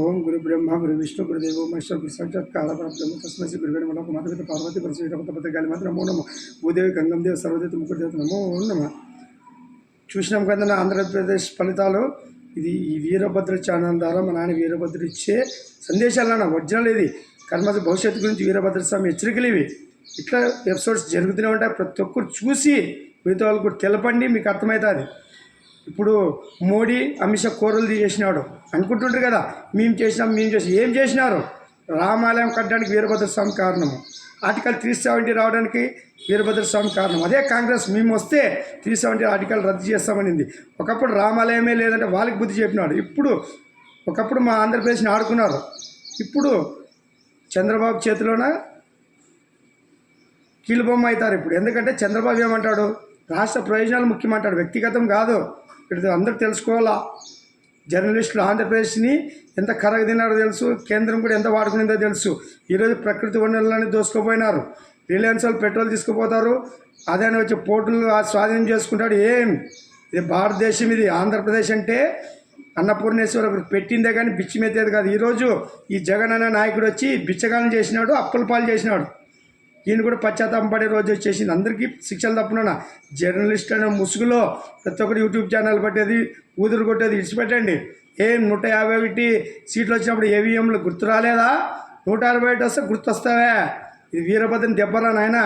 ఓం గురు బ్రహ్మ గురు విష్ణు గురుదేవో మహేశ్వర గురు సాక్షాత్ కాల తస్మై శ్రీ మనకు మాతపిత పార్వతి పరశుర పత గాలి మాత్రం నమో నమ. భూదేవి గంగం దేవ సర్వదేత ముగ్గురు దేవత నమో నమ. చూసినాం కదా నా ఆంధ్రప్రదేశ్ ఫలితాలు. ఇది ఈ వీరభద్ర ఛానల్ ద్వారా మా నాన్న వీరభద్ర ఇచ్చే సందేశాలున్న ఒరిజినల్ ఇది. కర్మ భవిష్యత్తు గురించి వీరభద్ర స్వామి హెచ్చరికలు ఇవి. ఇట్లా ఎపిసోడ్స్ జరుగుతూనే ఉంటాయి. ప్రతి ఒక్కరు చూసి మిగతా వాళ్ళు కూడా తెలపండి మీకు అర్థమవుతుంది ఇప్పుడు మోడీ అమిత్ షా కూరలు చేసినాడు అనుకుంటుంటారు కదా మేము చేసినాం మేము చేసి ఏం చేసినారు? రామాలయం కట్టడానికి వీరభద్ర స్వామి కారణము. ఆర్టికల్ త్రీ సెవెంటీ రావడానికి వీరభద్ర స్వామి కారణం అదే కాంగ్రెస్ మేము వస్తే త్రీ సెవెంటీ ఆర్టికల్ రద్దు చేస్తామనింది. ఒకప్పుడు రామాలయమే లేదంటే వాళ్ళకి బుద్ధి చెప్పినాడు. ఇప్పుడు ఒకప్పుడు మా ఆంధ్రప్రదేశ్ని ఆడుకున్నారు. ఇప్పుడు చంద్రబాబు చేతిలోన కీలుబొమ్మ అవుతారు ఇప్పుడు. ఎందుకంటే చంద్రబాబు ఏమంటాడు? రాష్ట్ర ప్రయోజనాలు ముఖ్యమంటాడు. వ్యక్తిగతం కాదు. ఇప్పుడు అందరూ తెలుసుకోవాలా? జర్నలిస్టులు ఆంధ్రప్రదేశ్ని ఎంత కరగదినారో తెలుసు కేంద్రం కూడా ఎంత వాడుకునేదో తెలుసు. ఈరోజు ప్రకృతి వనరులని దోసుకుపోయినారు. రిలయన్స్ వాళ్ళు పెట్రోల్ తీసుకుపోతారు అదే వచ్చి పోర్టులు స్వాధీనం చేసుకుంటాడు ఏం? ఇది భారతదేశం ఇది ఆంధ్రప్రదేశ్ అంటే అన్నపూర్ణేశ్వర పెట్టిందే కానీ బిచ్చిమెత్తేది కాదు. ఈరోజు ఈ జగన్ అనే నాయకుడు వచ్చి బిచ్చగానం చేసినాడు అప్పుల పాలు చేసినాడు. ఈయన కూడా పశ్చాత్తాపం పడే రోజు వచ్చేసింది. అందరికీ శిక్షలు తప్పున జర్నలిస్ట్ అనే ముసుగులో ప్రతి ఒక్కరు యూట్యూబ్ ఛానల్ పట్టేది ఊదురు కొట్టేది ఇడిచిపెట్టండి ఏం నూట యాభై ఒకటి సీట్లు వచ్చినప్పుడు ఏవిఎంలు గుర్తు రాలేదా? నూట అరవై ఒకటి వస్తే గుర్తొస్తావే. ఇది వీరభద్రని దెబ్బరా నాయన?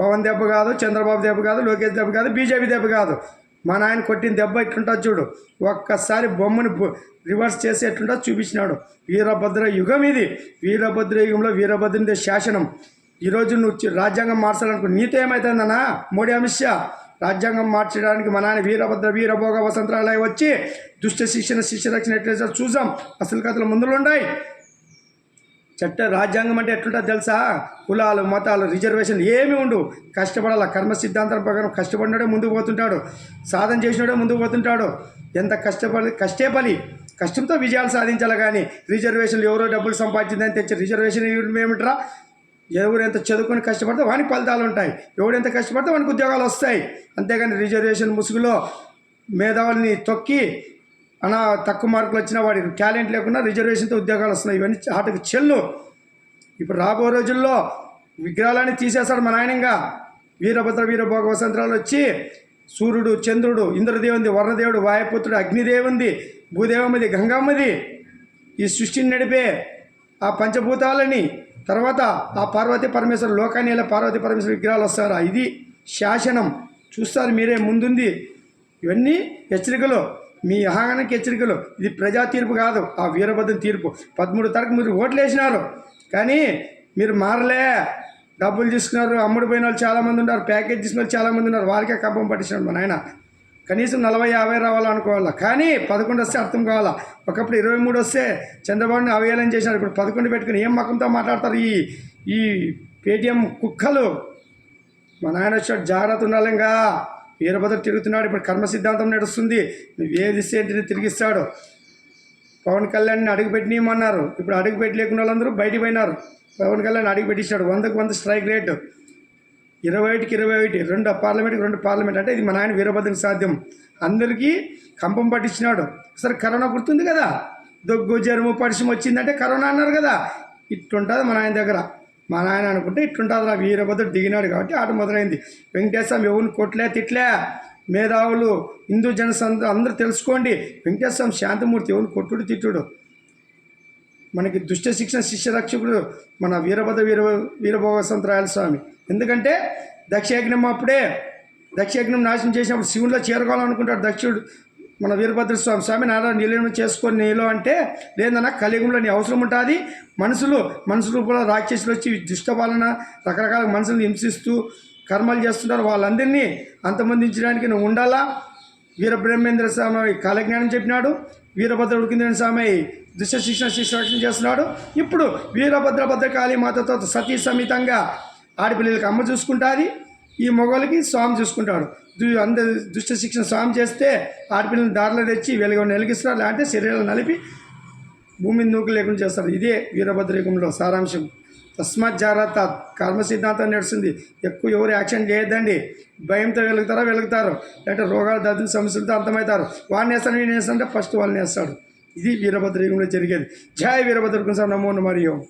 పవన్ దెబ్బ కాదు చంద్రబాబు దెబ్బ కాదు లోకేష్ దెబ్బ కాదు బీజేపీ దెబ్బ కాదు. మా నాయన కొట్టిన దెబ్బ ఎట్లుంటుంది చూడు. ఒక్కసారి బొమ్మని రివర్స్ చేసి ఎట్లుంటుందో చూపించినాడు. వీరభద్ర యుగం ఇది. వీరభద్ర యుగంలో వీరభద్రునిదే శాసనం. ఈరోజు నువ్వు రాజ్యాంగం మార్చాలనుకో నీతో ఏమవుతుందన్నా మోడీ అమిత్ షా రాజ్యాంగం మార్చడానికి మా నాన్న వీరభద్ర వీరభోగ వసంతరాలయ వచ్చి దుష్ట శిక్షణ శిక్ష రక్షణ ఎట్లా చూసాం అసలు కథలు ముందులుండాయి. ఉన్నాయి చట్ట రాజ్యాంగం అంటే ఎట్లుంటుంది తెలుసా? కులాలు మతాలు రిజర్వేషన్ ఏమి ఉండు కష్టపడాల కర్మ సిద్ధాంతం ప్రకారం కష్టపడినాడే ముందుకు పోతుంటాడు. సాధన చేసినాడే ముందుకు పోతుంటాడు. ఎంత కష్టపడి కష్టే పని. కష్టంతో విజయాలు సాధించాలి కానీ రిజర్వేషన్లు ఎవరో డబ్బులు సంపాదించిందని తెచ్చి రిజర్వేషన్ ఏమిట్రా? ఎవరు ఎంత చదువుకొని కష్టపడితే వానికి ఫలితాలు ఉంటాయి. ఎవడు ఎంత కష్టపడితే వానికి ఉద్యోగాలు వస్తాయి. అంతేగాని రిజర్వేషన్ ముసుగులో మేధావుల్ని తొక్కి అనా తక్కువ మార్కులు వచ్చిన వాడి టాలెంట్ లేకుండా రిజర్వేషన్తో ఉద్యోగాలు వస్తున్నాయి. ఇవన్నీ ఆటకు చెల్లు. ఇప్పుడు రాబో రోజుల్లో విగ్రహాలన్నీ తీసేస్తాడు మా నాయనంగా. వీరభద్ర వీరభోగ వసంతరాలు వచ్చి సూర్యుడు చంద్రుడు ఇంద్రదేవుంది వర్ణదేవుడు వాయుపుత్రుడు అగ్నిదేవుంది భూదేవమ్మది గంగమ్మది ఈ సృష్టిని నడిపే ఆ పంచభూతాలని తర్వాత ఆ పార్వతీ పరమేశ్వరు లోకాన్ని వెళ్ళే పార్వతీ పరమేశ్వర విగ్రహాలు వస్తారా? ఇది శాసనం. చూస్తారు మీరే ముందుంది. ఇవన్నీ హెచ్చరికలు. మీ ఆహారానికి హెచ్చరికలు. ఇది ప్రజా తీర్పు కాదు ఆ వీరభద్రం తీర్పు. పదమూడు తరగతి మీరు ఓట్లు వేసినారు. కానీ మీరు మారలే. డబ్బులు తీసుకున్నారు అమ్ముడు పోయిన వాళ్ళు చాలామంది ఉన్నారు ప్యాకేజ్ తీసుకున్న వాళ్ళు చాలామంది ఉన్నారు. వారికే కంపం పట్టించినాడు మా నాయన. కనీసం నలభై యాభై రావాలనుకోవాలా? కానీ పదకొండు వస్తే అర్థం కావాలా? ఒకప్పుడు ఇరవై మూడు వస్తే చంద్రబాబుని అవేయాలని చేశారు ఇప్పుడు పదకొండు పెట్టుకుని ఏం మకంతో మాట్లాడతారు ఈ ఈ పేటిఎం కుక్కలు? మా నాయన వచ్చాడు జాగ్రత్త ఉండాలిగా వీరభద్ర తిరుగుతున్నాడు ఇప్పుడు కర్మ సిద్ధాంతం నడుస్తుంది. ఏది ఏంటిని తిరిగిస్తాడు. పవన్ కళ్యాణ్ని అడుగు పెట్టినమన్నారు ఇప్పుడు అడుగు పెట్టలేకున్న వాళ్ళందరూ బయటికి పోయినారు. పవన్ కళ్యాణ్ అడుగు పెట్టించాడు వందకు వంద స్ట్రైక్ రేటు. ఇరవై ఒకటికి ఇరవై ఒకటి రెండు పార్లమెంట్కి రెండు పార్లమెంట్ అంటే ఇది మా నాయన వీరభద్రకి సాధ్యం. అందరికీ కంపం పట్టించినాడు. సరే కరోనా గుర్తుంది కదా? దగ్గు జరుము పరిశ్రమ వచ్చిందంటే కరోనా అన్నారు కదా? ఇట్లుంటుంది మా నాయన దగ్గర. మా నాయన అనుకుంటే ఇట్లుంటుంది రా వీరభద్రుడు దిగినాడు కాబట్టి ఆట మొదలైంది. వెంకటేశ్వరం ఎవరిని కొట్లే తిట్లే? మేధావులు హిందూ జనసంత అందరూ తెలుసుకోండి. వెంకటేశ్వరం శాంతమూర్తి ఎవరిని కొట్టుడు తిట్టుడు? మనకి దుష్ట శిక్షణ శిష్య రక్షకుడు మన వీరభద్ర వీర వీరభోగసంతరాయల స్వామి. ఎందుకంటే దక్షయజ్ఞం అప్పుడే దక్షయజ్ఞం నాశనం చేసినప్పుడు శివునిలో చేరుకోవాలనుకుంటాడు దక్షుడు మన వీరభద్ర స్వామి. స్వామి నారా నిలయం చేసుకొని నీలో అంటే లేదన్నా కలియుగంలో నీ అవసరం ఉంటుంది. మనుషులు మనుషుల రూపంలో రాక్షసులు వచ్చి దుష్ట పాలన రకరకాల మనుషులను హింసిస్తూ కర్మలు చేస్తుంటారు. వాళ్ళందరినీ అంతమందించడానికి నువ్వు ఉండాలా? వీరబ్రహ్మేంద్ర స్వామి కాలజ్ఞానం చెప్పినాడు వీరభద్ర ఉడికింద్ర స్వామి దుష్ట శిక్షణ శిక్షణ చేస్తున్నాడు. ఇప్పుడు వీరభద్ర భద్రకాళి మాతతో సతీ సమేతంగా ఆడపిల్లలకి అమ్మ చూసుకుంటుంది ఈ మొగలకి స్వామి చూసుకుంటాడు. అందరి దుష్ట శిక్షణ స్వామి చేస్తే ఆడపిల్లని దారిలో తెచ్చి వెలుగు వెలిగిస్తారు లేదంటే శరీరాలు నలిపి భూమి నూకు లేకుండా చేస్తారు. ఇదే వీరభద్రయుగంలో సారాంశం. తస్మాత్ జాగ్రత్త. కర్మ సిద్ధాంతం నడుస్తుంది ఎక్కువ ఎవరు యాక్షన్ చేయొద్దండి భయంతో వెలుగుతారో? వెలుగుతారు. లేదంటే రోగాలు దద్దులు సమస్యలతో అంతమవుతారు. వాడిని వేస్తాను నేను వేస్తానంటే ఫస్ట్ వాళ్ళని వేస్తాడు. ఇది వీరభద్రయుగంలో జరిగేది. జై వీరభద్రకు సార్. నమో మరియు